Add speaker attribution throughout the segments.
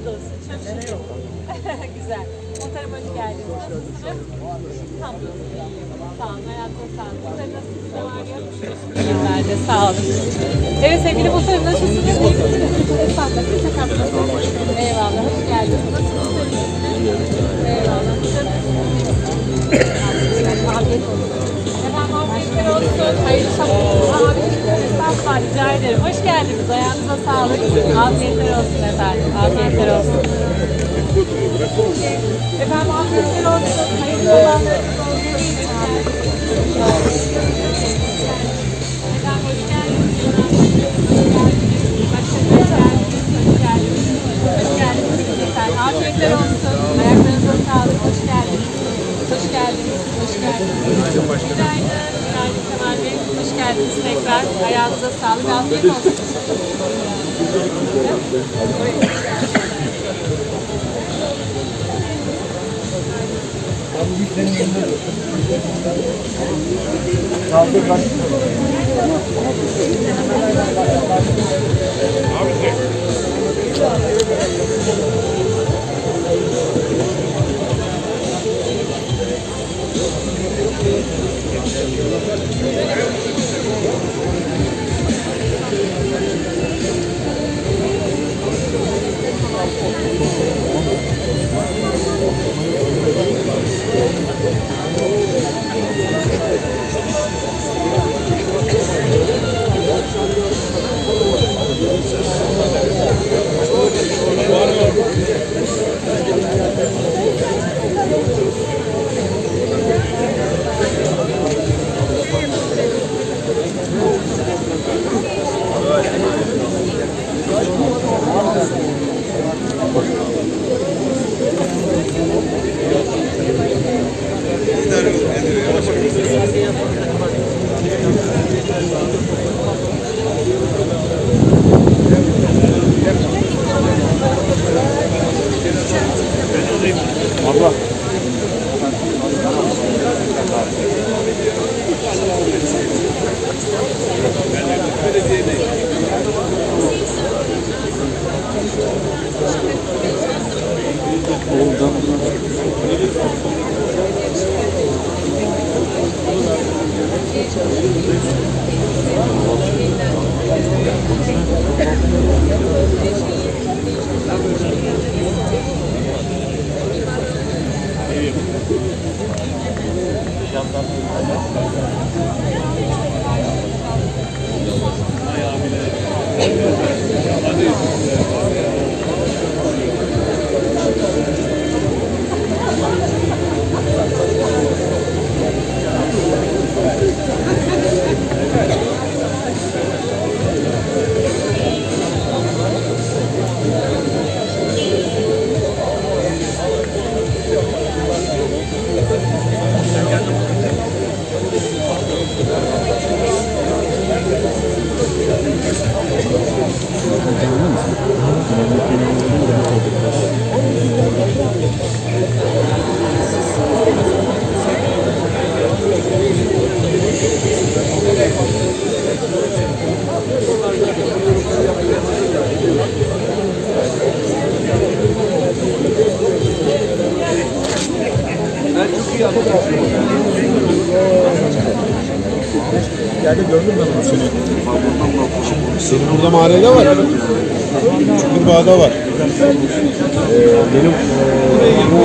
Speaker 1: Hamdolsun. Çok şükür. Güzel. Muhtarım hoş geldiniz. Nasılsınız? Hamdolsun. Sağ olun. Hayatınıza sağlık. Sizler nasılsınız? Ne var yok? Günlerde sağ olun. Evet sevgili muhtarım nasılsınız? İyi misiniz? Haklısınız. Eyvallah. Hoş geldiniz. Nasılsınız? Eyvallah. Afiyet olsun. Efendim afiyetler olsun. Hayırlı sabahlar. Estağfurullah. Rica ederim. Hoş geldiniz. Ayağınıza sağlık. Afiyetler olsun efendim. Afiyetler olsun. Efendim afiyetler olsun. Hayırlı olsun.
Speaker 2: Kaldır bak. Abla. Yerde gördüm ben onu seni.
Speaker 3: Senin burada mahallede var. Çukurbağa'da var.
Speaker 2: Ee, benim ee, bu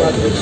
Speaker 3: Abi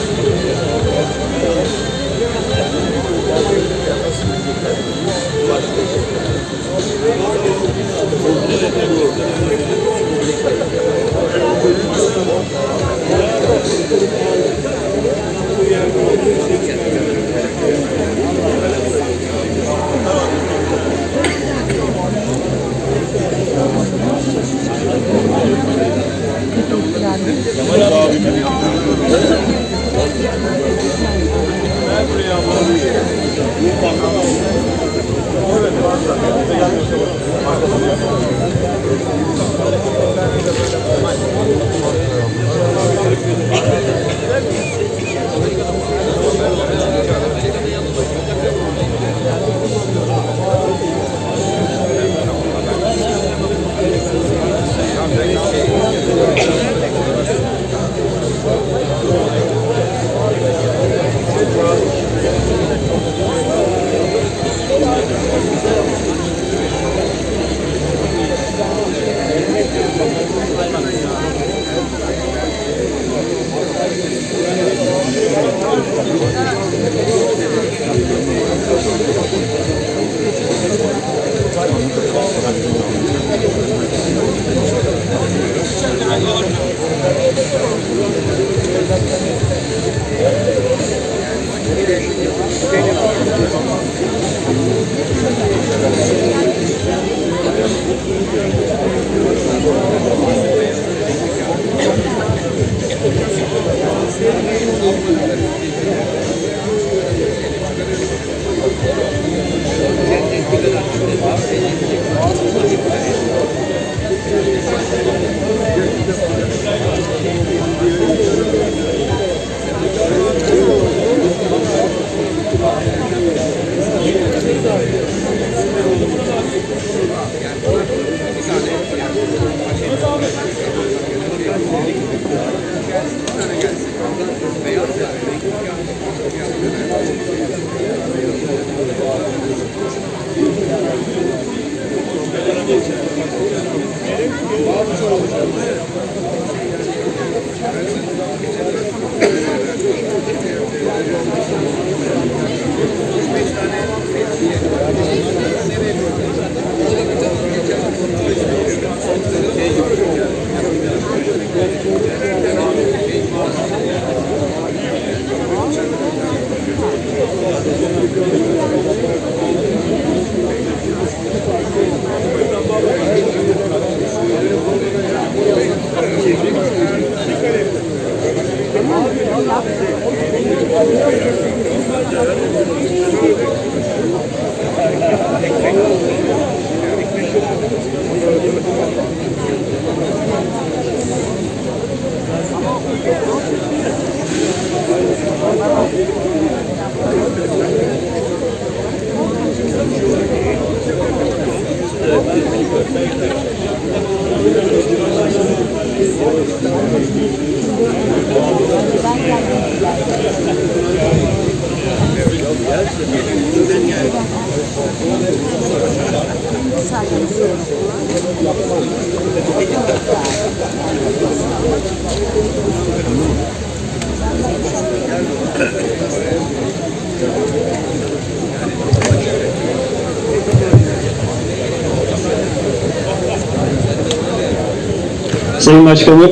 Speaker 4: Sayın Başkanım,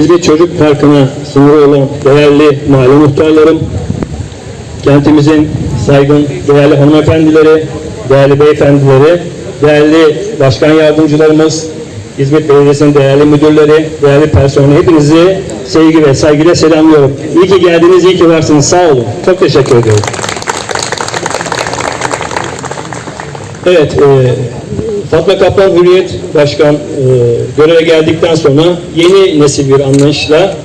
Speaker 4: İzmit Çocuk Parkı'na sınırı olan değerli mahalle muhtarlarım, kentimizin saygın değerli hanımefendileri, değerli beyefendileri, değerli başkan yardımcılarımız, İzmit Belediyesi'nin değerli müdürleri, değerli personeli hepinizi sevgi ve saygıyla selamlıyorum. İyi ki geldiniz, iyi ki varsınız. Sağ olun. Çok teşekkür ediyorum. Evet, e, Fatma Kaplan Hürriyet Başkan e, göreve geldikten sonra yeni nesil bir anlayışla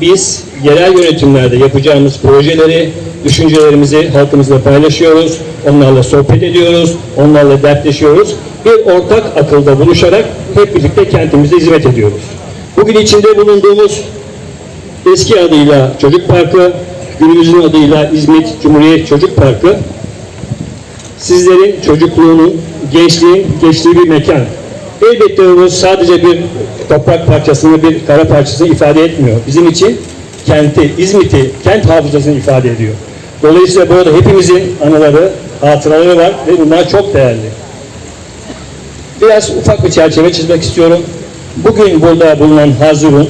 Speaker 4: biz yerel yönetimlerde yapacağımız projeleri, düşüncelerimizi halkımızla paylaşıyoruz, onlarla sohbet ediyoruz, onlarla dertleşiyoruz. Bir ortak akılda buluşarak hep birlikte kentimize hizmet ediyoruz. Bugün içinde bulunduğumuz eski adıyla Çocuk Parkı, günümüzün adıyla İzmit Cumhuriyet Çocuk Parkı sizlerin çocukluğunun, gençliğin geçtiği bir mekan. Elbette bu sadece bir toprak parçasını, bir kara parçasını ifade etmiyor. Bizim için kenti, İzmit'i, kent hafızasını ifade ediyor. Dolayısıyla burada hepimizin anıları, hatıraları var ve bunlar çok değerli. Biraz ufak bir çerçeve çizmek istiyorum. Bugün burada bulunan Hazur'un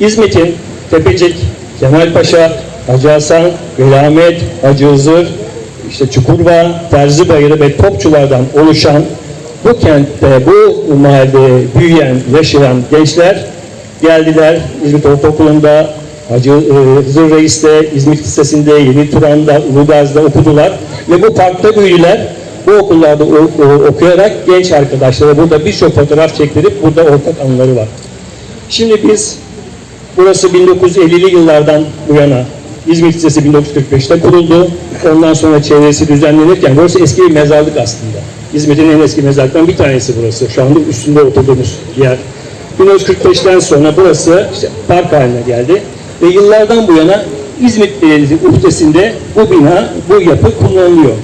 Speaker 4: İzmit'in Tepecik, Kemalpaşa, Hacı Hasan, Velamet, Hacı Hızır, işte Çukurva, Terzibayırı ve Topçulardan oluşan bu kentte, bu mahallede büyüyen, yaşayan gençler geldiler. İzmit Ortaokulu'nda, Hacı e, Hızır Reis'te, İzmit Lisesi'nde, Yeni Turan'da, Ulugaz'da okudular. Ve bu parkta büyüdüler. Bu okullarda okuyarak genç arkadaşlara burada birçok fotoğraf çektirip burada ortak anıları var. Şimdi biz Burası 1950'li yıllardan bu yana İzmit Lisesi 1945'te kuruldu. Ondan sonra çevresi düzenlenirken burası eski bir mezarlık aslında. İzmit'in en eski mezarlıklarından bir tanesi burası. Şu anda üstünde oturduğumuz yer. 1945'ten sonra burası işte park haline geldi. Ve yıllardan bu yana İzmit Belediyesi uhdesinde bu bina, bu yapı kullanılıyor.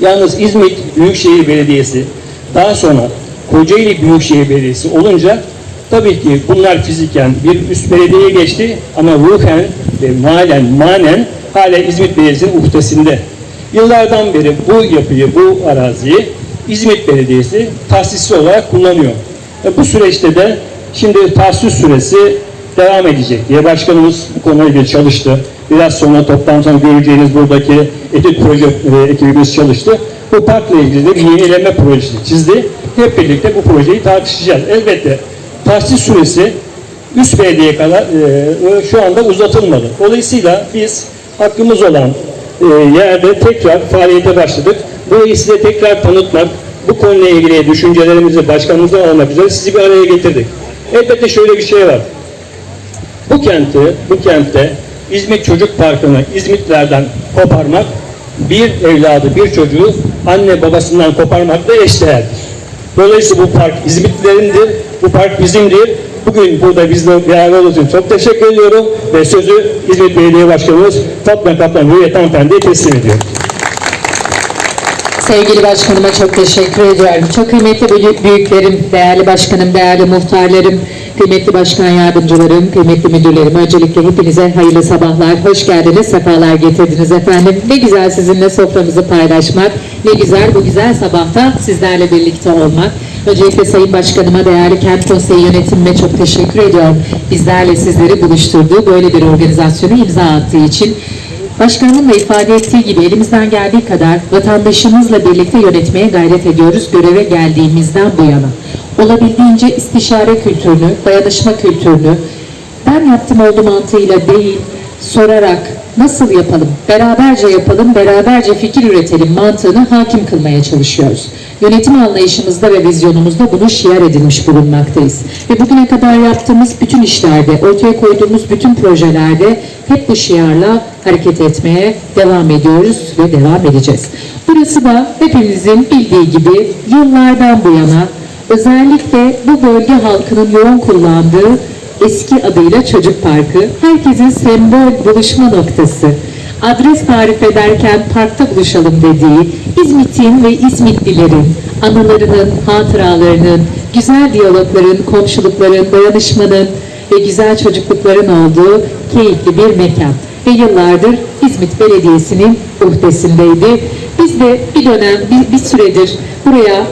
Speaker 4: Yalnız İzmit Büyükşehir Belediyesi daha sonra Kocaeli Büyükşehir Belediyesi olunca tabii ki bunlar fiziken bir üst belediyeye geçti ama ruhen ve malen, manen hala İzmit Belediyesi'nin uhdesinde. Yıllardan beri bu yapıyı, bu araziyi İzmit Belediyesi tahsisli olarak kullanıyor. Ve bu süreçte de şimdi tahsis süresi devam edecek diye başkanımız bu konuyla çalıştı. Biraz sonra toplantıda göreceğiniz buradaki etüt proje e, ekibimiz çalıştı. Bu parkla ilgili de bir yenileme projesi çizdi. Hep birlikte bu projeyi tartışacağız. Elbette tahsis süresi üst belediye kadar e, şu anda uzatılmadı. Dolayısıyla biz hakkımız olan e, yerde tekrar faaliyete başladık. Burayı size tekrar tanıtmak, bu konuyla ilgili düşüncelerimizi başkanımızdan almak üzere sizi bir araya getirdik. Elbette şöyle bir şey var. Bu kenti, bu kentte İzmit Çocuk Parkı'nı İzmitlerden koparmak bir evladı, bir çocuğu anne babasından koparmakla eşdeğerdir. Dolayısıyla bu park İzmitlilerindir, bu park bizimdir. Bugün burada bizle beraber olduğunuz için çok teşekkür ediyorum ve sözü İzmit Belediye Başkanımız Fatma Kaplan Hürriyet Hanımefendi'ye teslim ediyorum.
Speaker 5: Sevgili başkanıma çok teşekkür ediyorum. Çok kıymetli büyük- büyüklerim, değerli başkanım, değerli muhtarlarım, kıymetli başkan yardımcılarım, kıymetli müdürlerim. Öncelikle hepinize hayırlı sabahlar. Hoş geldiniz, sefalar getirdiniz efendim. Ne güzel sizinle soframızı paylaşmak. Ne güzel bu güzel sabahta sizlerle birlikte olmak. Öncelikle Sayın Başkanıma, değerli Kent Konseyi yönetimime çok teşekkür ediyorum. Bizlerle sizleri buluşturduğu, böyle bir organizasyonu imza attığı için. Başkanımın da ifade ettiği gibi elimizden geldiği kadar vatandaşımızla birlikte yönetmeye gayret ediyoruz göreve geldiğimizden bu yana. Olabildiğince istişare kültürünü, dayanışma kültürünü ben yaptım oldu mantığıyla değil, sorarak nasıl yapalım, beraberce yapalım, beraberce fikir üretelim mantığını hakim kılmaya çalışıyoruz. Yönetim anlayışımızda ve vizyonumuzda bunu şiar edilmiş bulunmaktayız. Ve bugüne kadar yaptığımız bütün işlerde, ortaya koyduğumuz bütün projelerde hep bu şiarla hareket etmeye devam ediyoruz ve devam edeceğiz. Burası da hepimizin bildiği gibi yıllardan bu yana özellikle bu bölge halkının yoğun kullandığı eski adıyla Çocuk Parkı, herkesin sembol buluşma noktası. Adres tarif ederken parkta buluşalım dediği, İzmit'in ve İzmitlilerin anılarının, hatıralarının, güzel diyalogların, komşulukların, dayanışmanın ve güzel çocuklukların olduğu keyifli bir mekan. Ve yıllardır İzmit Belediyesi'nin uhdesindeydi. Biz de bir dönem, bir, bir süredir buraya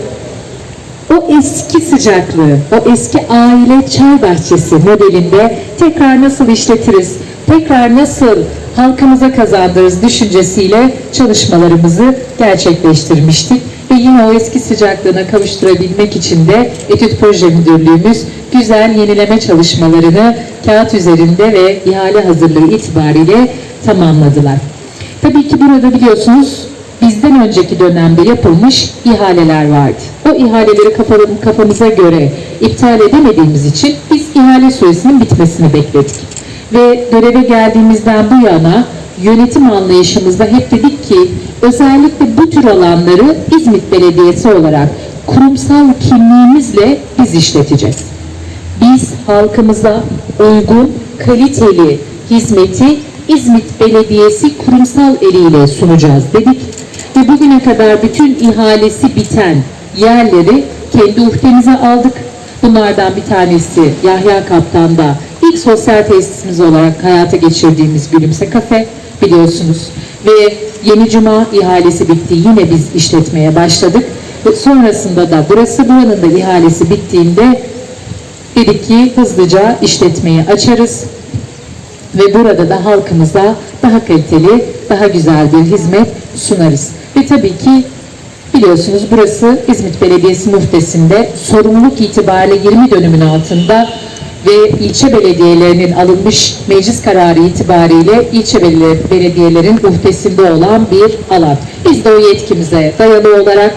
Speaker 5: o eski sıcaklığı, o eski aile çay bahçesi modelinde tekrar nasıl işletiriz, tekrar nasıl halkımıza kazandırırız düşüncesiyle çalışmalarımızı gerçekleştirmiştik. Ve yine o eski sıcaklığına kavuşturabilmek için de Etüt Proje Müdürlüğümüz güzel yenileme çalışmalarını kağıt üzerinde ve ihale hazırlığı itibariyle tamamladılar. Tabii ki burada biliyorsunuz bizden önceki dönemde yapılmış ihaleler vardı. O ihaleleri kafam- kafamıza göre iptal edemediğimiz için biz ihale süresinin bitmesini bekledik. Ve göreve geldiğimizden bu yana yönetim anlayışımızda hep dedik ki özellikle bu tür alanları İzmit Belediyesi olarak kurumsal kimliğimizle biz işleteceğiz biz halkımıza uygun, kaliteli hizmeti İzmit Belediyesi kurumsal eliyle sunacağız dedik. Ve bugüne kadar bütün ihalesi biten yerleri kendi uhdemize aldık. Bunlardan bir tanesi Yahya Kaptan'da ilk sosyal tesisimiz olarak hayata geçirdiğimiz Gülümse Kafe biliyorsunuz. Ve Yeni Cuma ihalesi bitti. Yine biz işletmeye başladık. Ve sonrasında da burası buranın da ihalesi bittiğinde dedik ki hızlıca işletmeyi açarız ve burada da halkımıza daha kaliteli, daha güzel bir hizmet sunarız. Ve tabii ki biliyorsunuz burası İzmit Belediyesi muhtesinde sorumluluk itibariyle 20 dönümün altında ve ilçe belediyelerinin alınmış meclis kararı itibariyle ilçe belediye- belediyelerin muhtesinde olan bir alan. Biz de o yetkimize dayalı olarak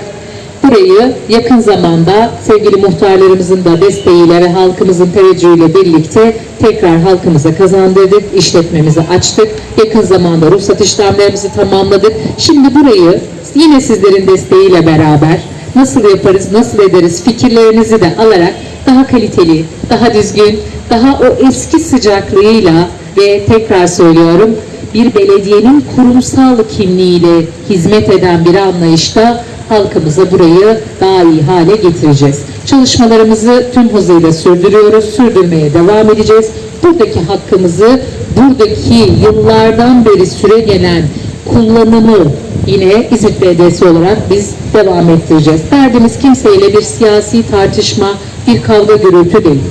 Speaker 5: Burayı yakın zamanda sevgili muhtarlarımızın da desteğiyle ve halkımızın teveccühüyle birlikte tekrar halkımıza kazandırdık, işletmemizi açtık. Yakın zamanda ruhsat işlemlerimizi tamamladık. Şimdi burayı yine sizlerin desteğiyle beraber nasıl yaparız, nasıl ederiz fikirlerinizi de alarak daha kaliteli, daha düzgün, daha o eski sıcaklığıyla ve tekrar söylüyorum bir belediyenin kurumsal kimliğiyle hizmet eden bir anlayışta halkımıza burayı daha iyi hale getireceğiz. Çalışmalarımızı tüm hızıyla sürdürüyoruz, sürdürmeye devam edeceğiz. Buradaki hakkımızı, buradaki yıllardan beri süre gelen kullanımı yine İzmit Belediyesi olarak biz devam ettireceğiz. Derdimiz kimseyle bir siyasi tartışma, bir kavga gürültü değil.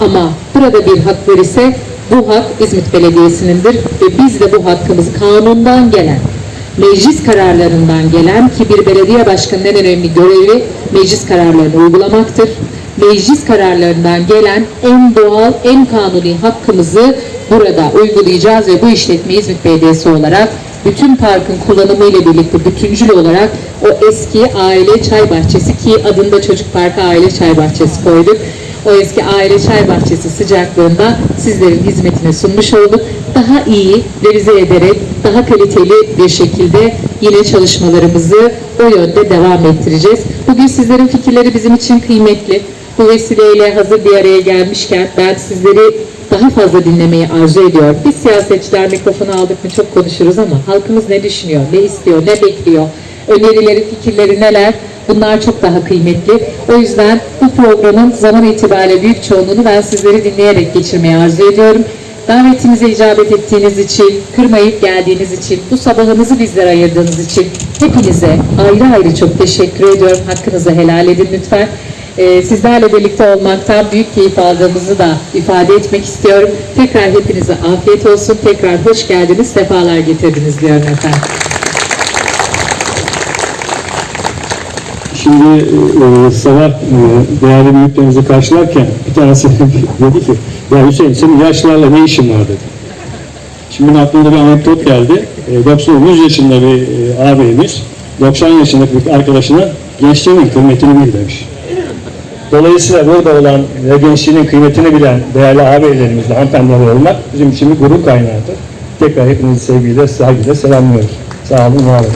Speaker 5: Ama burada bir hak verirse bu hak İzmit Belediyesi'nindir ve biz de bu hakkımızı kanundan gelen, meclis kararlarından gelen ki bir belediye başkanının en önemli görevi meclis kararlarını uygulamaktır. Meclis kararlarından gelen en doğal, en kanuni hakkımızı burada uygulayacağız ve bu işletme İzmit Belediyesi olarak bütün parkın kullanımı ile birlikte bütüncül olarak o eski aile çay bahçesi ki adında çocuk parkı aile çay bahçesi koyduk o eski aile çay bahçesi sıcaklığında sizlerin hizmetine sunmuş olduk. Daha iyi revize ederek, daha kaliteli bir şekilde yine çalışmalarımızı o yönde devam ettireceğiz. Bugün sizlerin fikirleri bizim için kıymetli. Bu vesileyle hazır bir araya gelmişken ben sizleri daha fazla dinlemeyi arzu ediyorum. Biz siyasetçiler mikrofonu aldık mı çok konuşuruz ama halkımız ne düşünüyor, ne istiyor, ne bekliyor, önerileri, fikirleri neler? Bunlar çok daha kıymetli. O yüzden bu programın zaman itibariyle büyük çoğunluğunu ben sizleri dinleyerek geçirmeyi arzu ediyorum. Davetimize icabet ettiğiniz için, kırmayıp geldiğiniz için, bu sabahınızı bizlere ayırdığınız için hepinize ayrı ayrı çok teşekkür ediyorum. Hakkınızı helal edin lütfen. Ee, sizlerle birlikte olmaktan büyük keyif aldığımızı da ifade etmek istiyorum. Tekrar hepinize afiyet olsun. Tekrar hoş geldiniz, sefalar getirdiniz diyorum efendim.
Speaker 4: Şimdi e, sabah e, değerli büyüklerimizi karşılarken bir tanesi dedi ki ya Hüseyin senin yaşlılarla ne işin var dedi. Şimdi benim aklıma bir anekdot geldi. E, 90 100 yaşında bir e, ağabeyimiz 90 yaşındaki bir arkadaşına gençliğinin kıymetini bil demiş. Dolayısıyla burada olan ve gençliğinin kıymetini bilen değerli ağabeylerimizle hanımefendilerle olmak bizim için bir gurur kaynağıdır. Tekrar hepinizi sevgiyle, saygıyla selamlıyoruz. Sağ olun, var olun.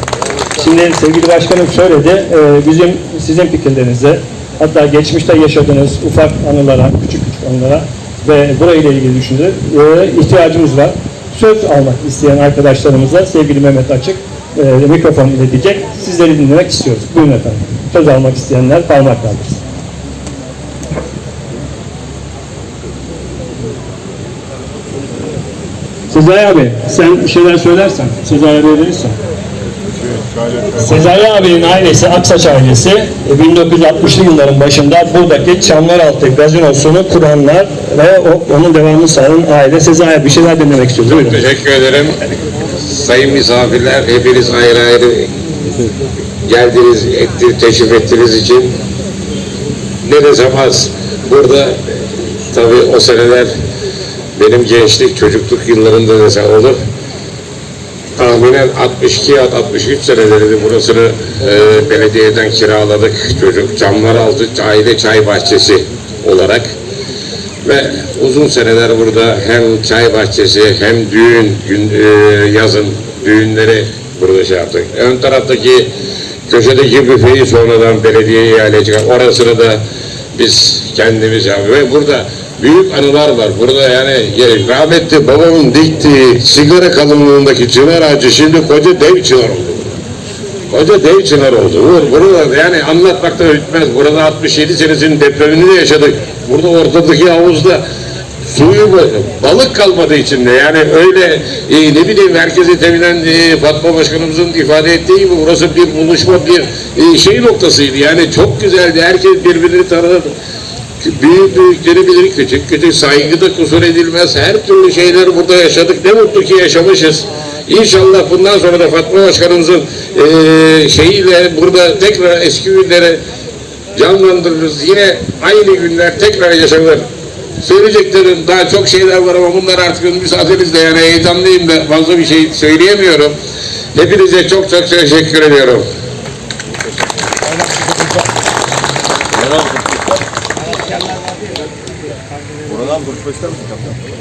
Speaker 4: Şimdi sevgili başkanım söyledi, e, bizim sizin fikirlerinize, hatta geçmişte yaşadığınız ufak anılara, küçük küçük anılara ve burayla ilgili düşüncelere ihtiyacımız var. Söz almak isteyen arkadaşlarımıza sevgili Mehmet Açık e, mikrofon iletecek. Sizleri dinlemek istiyoruz. Buyurun efendim. Söz almak isteyenler parmak kaldırsın. Sezai abi sen bir şeyler söylersen, Sezai abi verirsen. Sezai abinin ailesi, Aksaç ailesi e, 1960'lı yılların başında buradaki Çamlaraltı gazinosunu kuranlar ve onun devamını sağlayan aile. Sezai bir şeyler dinlemek istiyoruz. Buyurun.
Speaker 6: Teşekkür ederim. Sayın misafirler, hepiniz ayrı ayrı geldiniz, etti, teşrif ettiğiniz için ne desem az. Burada tabii o seneler benim gençlik, çocukluk yıllarında desem olur. Tahminen 62 ya da 63 senelerinde burasını e, belediyeden kiraladık. Çocuk camlar aldı, aile çay bahçesi olarak. Ve uzun seneler burada hem çay bahçesi hem düğün, gün, e, yazın düğünleri burada şey yaptık. Ön taraftaki köşedeki büfeyi sonradan belediyeye ihale çıkar. Orasını da biz kendimiz yaptık. Ve burada büyük anılar var. Burada yani ya- rahmetli babamın diktiği sigara kalınlığındaki çınar ağacı şimdi koca dev çınar oldu. Koca dev çınar oldu. Burada yani anlatmakta bitmez. Burada 67 senesinin depremini de yaşadık. Burada ortadaki havuzda suyu balık kalmadı içinde. Yani öyle e, ne bileyim herkesi teminen e, Fatma Başkanımızın ifade ettiği gibi burası bir buluşma bir e, şey noktasıydı. Yani çok güzeldi. Herkes birbirini tanıdı. Büyük büyükleri bilir, küçük küçük saygıda kusur edilmez. Her türlü şeyleri burada yaşadık. Ne mutlu ki yaşamışız. İnşallah bundan sonra da Fatma Başkanımızın eee şeyiyle burada tekrar eski günleri canlandırırız. Yine aynı günler tekrar yaşanır. Söyleyeceklerim daha çok şeyler var ama bunlar artık müsaadenizle yani heyecanlıyım da fazla bir şey söyleyemiyorum. Hepinize çok çok teşekkür ediyorum.
Speaker 2: Depois estamos em campeão.